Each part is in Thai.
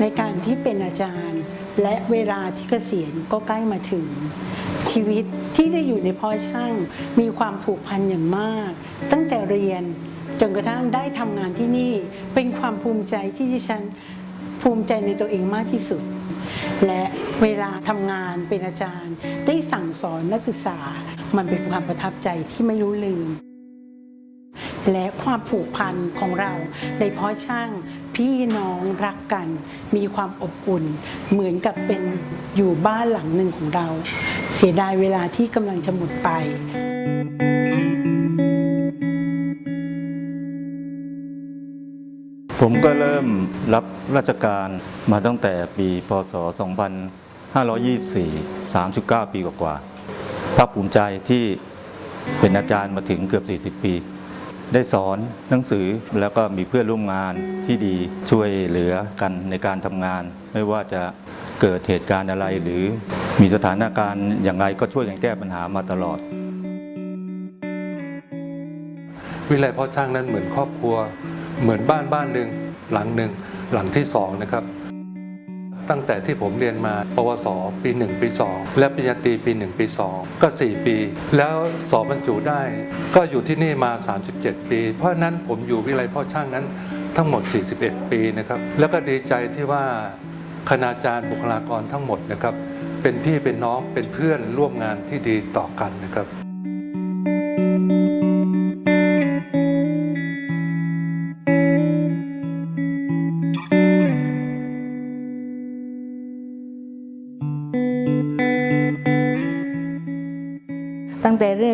ในการที่เป็นอาจารย์ และเวลาที่เกษียณก็ใกล้มาถึง ชีวิตที่ได้อยู่ในพ่อช่าง มีความผูกพันอย่างมาก ตั้งแต่เรียนจนกระทั่งได้ทำงานที่นี่เป็นความภูมิใจที่ดิฉันภูมิใจในตัวเองมากที่สุด และเวลาทำงานเป็นอาจารย์ ได้สั่งสอนนักศึกษา มันเป็นความประทับใจที่ไม่รู้ลืม และความผูกพันของเราในเพราะช่างพี่น้องรักกัน มีความอบอุ่น เหมือนกับเป็นอยู่บ้านหลังหนึ่งของเรา เสียดายเวลาที่กำลังจะหมดไปผมก็เริ่มรับราชการมาตั้งแต่ปีพศ 2524 39 ปีกว่าๆภาคภูมิใจที่เป็นอาจารย์มาถึงเกือบ 40 ปี ได้สอนหนังสือแล้วก็มีเพื่อนร่วมงานที่ดีช่วยเหลือกันในการทำงาน ไม่ว่าจะเกิดเหตุการณ์อะไรหรือมีสถานการณ์อย่างไรก็ช่วยกันแก้ปัญหามาตลอด วิไลพ่อช่างนั้นเหมือนครอบครัว เหมือนบ้านบ้านหนึ่งหลังหนึ่งหลังที่สองนะครับ ตั้งแต่ที่ผมเรียนมา ปวส ปี 1 ปี 2 และปริญญาตรีปี 1 ปี 2 ก็ 4 ปี แล้วสอบบรรจุได้ ก็อยู่ที่นี่มา 37 ปี เพราะฉะนั้นผมอยู่วิไลพ่อช่างนั้นทั้งหมด 41 ปีนะครับ แล้วก็ดีใจที่ว่าคณาจารย์บุคลากรทั้งหมดนะครับ เป็นพี่เป็นน้องเป็นเพื่อนร่วมงานที่ดีต่อกันนะครับ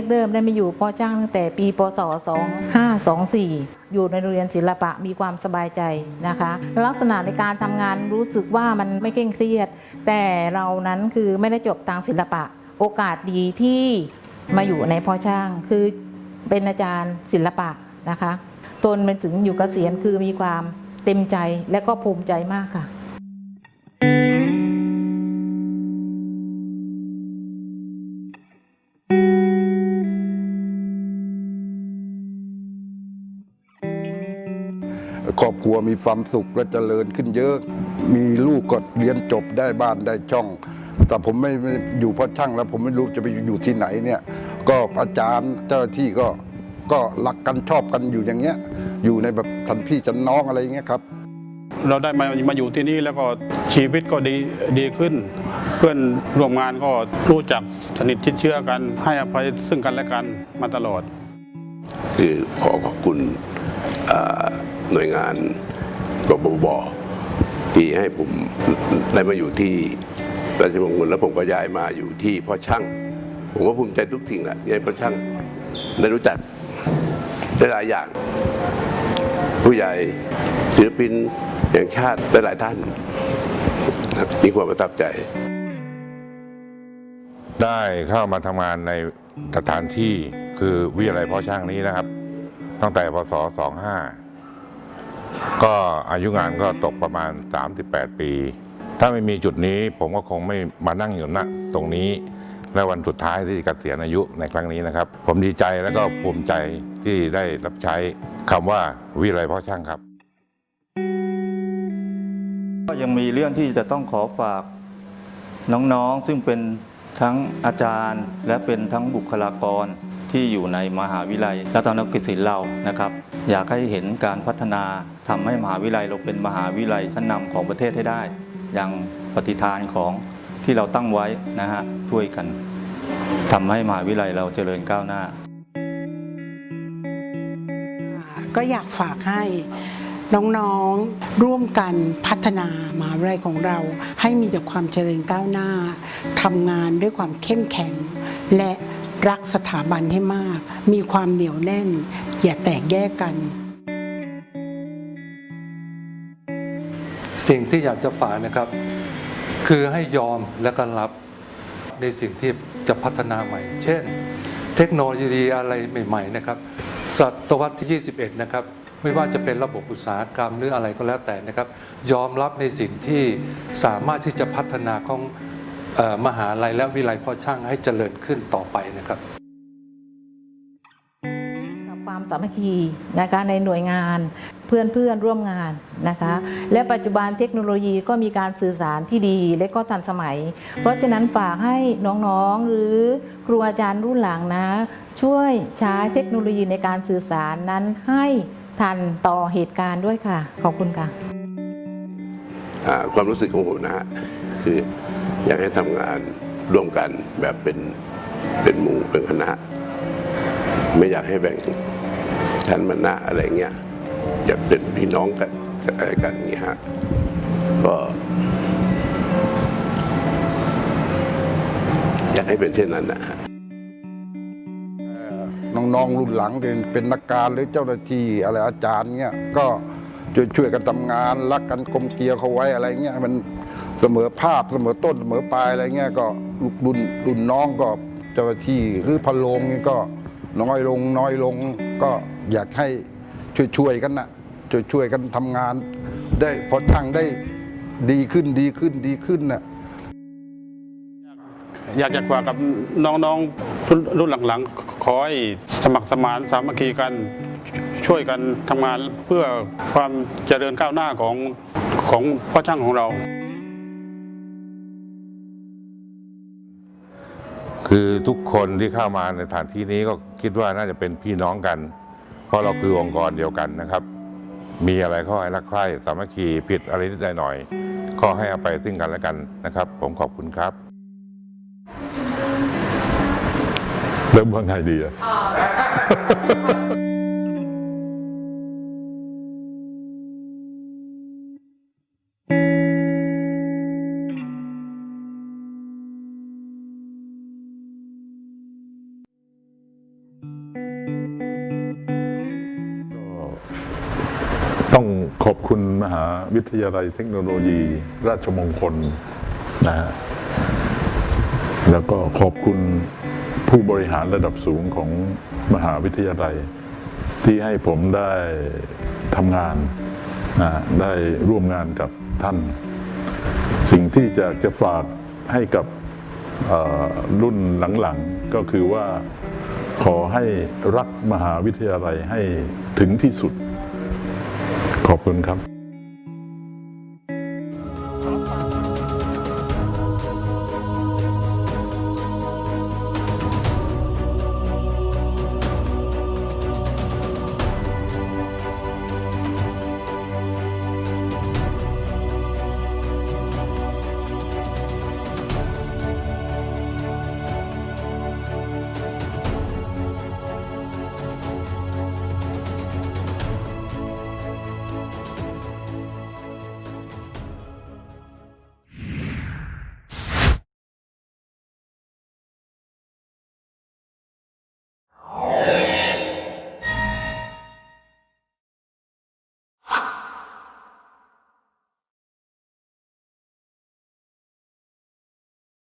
เริ่มเริ่มได้มาอยู่ปอจ้างตั้งแต่ปีพศ 2524 อยู่ในโรงเรียนศิลปะมีความสบายใจนะคะ ลักษณะในการทำงานรู้สึกว่ามันไม่เคร่งเครียด แต่เรานั้นคือไม่ได้จบทางศิลปะ โอกาสดีที่มาอยู่ในพอช่าง คือเป็นอาจารย์ศิลปะนะคะ ตนเป็นถึงอยู่เกษียณคือมีความเต็มใจและก็ภูมิใจมากค่ะ ครอบครัวมีความสุขและเจริญขึ้นเยอะ มีลูกก็เรียนจบได้บ้านได้ช่อง แต่ผมไม่ไม่อยู่เพราะช่างแล้วผมไม่รู้จะไปอยู่ที่ไหนเนี่ย ก็อาจารย์เจ้าหน้าที่ก็ก็รักกันชอบกันอยู่อย่างเงี้ย อยู่ในแบบทันพี่จันน้องอะไรอย่างเงี้ยครับ เราได้มามาอยู่ที่นี่แล้วก็ชีวิตก็ดีดีขึ้น เพื่อนร่วมงานก็รู้จักสนิทชิดเชื่อกัน ให้อภัยซึ่งกันและกันมาตลอด คือขอขอบคุณอ่า หน่วยงานกบบบที่ให้ผมได้มาอยู่ที่ราชมงคลแล้วผมก็ย้ายมาอยู่ที่พ่อช่าง ผมก็ภูมิใจทุกสิ่งแหละที่ให้พ่อช่างได้รู้จักได้หลายอย่าง ผู้ใหญ่ศิลปินแห่งชาติหลายท่านมีความประทับใจ ได้เข้ามาทำงานในสถานที่คือวิทยาลัยพาะช่างนี้นะครับ ตั้งแต่พศ 25 ก็อายุงานก็ตกประมาณ 38 ปี ถ้าไม่มีจุดนี้ผมก็คงไม่มานั่งอยู่ณตรงนี้และวันสุดท้ายที่เกษียณอายุในครั้งนี้นะครับ ผมดีใจและก็ภูมิใจที่ได้รับใช้คำว่าวิทยาลัยเพาะช่างครับ ก็ยังมีเรื่องที่จะต้องขอฝากน้องๆ ซึ่งเป็นทั้งอาจารย์และเป็นทั้งบุคลากร ที่อยู่ในมหาวิทยาลัยรัตนกิศิลป์เรานะครับ อยากให้เห็นการพัฒนาทำให้มหาวิทยาลัยเราเป็นมหาวิทยาลัยชั้นนำของประเทศให้ได้ อย่างปฏิฐานของที่เราตั้งไว้นะฮะช่วยกันทำให้มหาวิทยาลัยเราเจริญก้าวหน้า ก็อยากฝากให้น้องๆ ร่วมกันพัฒนามหาวิทยาลัยของเรา ให้มีแต่ความเจริญก้าวหน้าทำงานด้วยความเข้มแข็งและ รักสถาบันให้มาก มีความเหนียวแน่น อย่าแตกแยกกัน สิ่งที่อยากจะฝากนะครับ คือให้ยอมและก็รับในสิ่งที่จะพัฒนาใหม่ เช่น เทคโนโลยีอะไรใหม่ ๆ นะครับศตวรรษที่ 21 นะครับ ไม่ว่าจะเป็นระบบอุตสาหกรรมหรืออะไรก็แล้วแต่นะครับ ยอมรับในสิ่งที่สามารถที่จะพัฒนาของ มหาลัยและวิไลพ่อช่างให้เจริญขึ้นต่อไปนะครับกับความสามัคคีนะคะในหน่วยงานเพื่อนเพื่อนๆร่วมงานนะคะและปัจจุบันเทคโนโลยีก็มีการสื่อสารที่ดีและก็ทันสมัย เพราะฉะนั้นฝากให้น้องๆ หรือครูอาจารย์รุ่นหลังนะ ช่วยใช้เทคโนโลยีในการสื่อสารนั้นให้ทันต่อเหตุการณ์ด้วยค่ะ ขอบคุณค่ะอ่าความรู้สึกของผมนะฮะคือ อยากให้ทำงานร่วมกันแบบเป็นเป็นหมู่เป็นคณะ ไม่อยากให้แบ่งชั้นบรรณะอะไรเงี้ยอยากเป็นพี่น้องกันอะไรกันอย่างเงี้ยฮะก็อยากให้เป็นเช่นนั้นนะน้องๆรุ่นหลังเป็นเป็นนักการหรือเจ้าหน้าที่อะไรอาจารย์เงี้ยก็ช่วยช่วยกันทำงานรักกันกลมเกลียวเขาไว้อะไรเงี้ยมัน เสมอภาคเสมอต้นเสมอปลายอะไรเงี้ยก็รุ่นรุ่นน้องก็เจ้าหน้าที่หรือพะโลงนี่ก็น้อยลงน้อยลงก็อยากให้ช่วยช่วยๆกันนะช่วยช่วยกันทำงาน ได้พอตั้งได้ดีขึ้นดีขึ้นดีขึ้นน่ะอยากจะฝากกับน้องๆรุ่นหลังๆ ขอให้สมัครสมานสามัคคีกันช่วยกันทำงานเพื่อความเจริญก้าวหน้าของของพ่อช่างของเรา คือทุกคนที่เข้ามาในสถานที่นี้ก็คิดว่าน่าจะเป็นพี่น้องกัน เพราะเราคือองค์กรเดียวกันนะครับ มีอะไรก็ให้รักใคร่สามัคคีผิดอะไรนิดหน่อยก็ให้อภัยซึ่งกันและกันนะครับ ผมขอบคุณครับเริ่มว่าไงดีอะ ต้องขอบคุณมหาวิทยาลัยเทคโนโลยี ราชมงคลนะฮะแล้วก็ขอบคุณผู้บริหารระดับสูงของมหาวิทยาลัย ที่ให้ผมได้ทำงานนะได้ร่วมงานกับท่าน สิ่งที่จะจะฝากให้กับรุ่นหลังๆ ก็คือว่าขอให้รักมหาวิทยาลัยให้ถึงที่สุด ขอบคุณครับ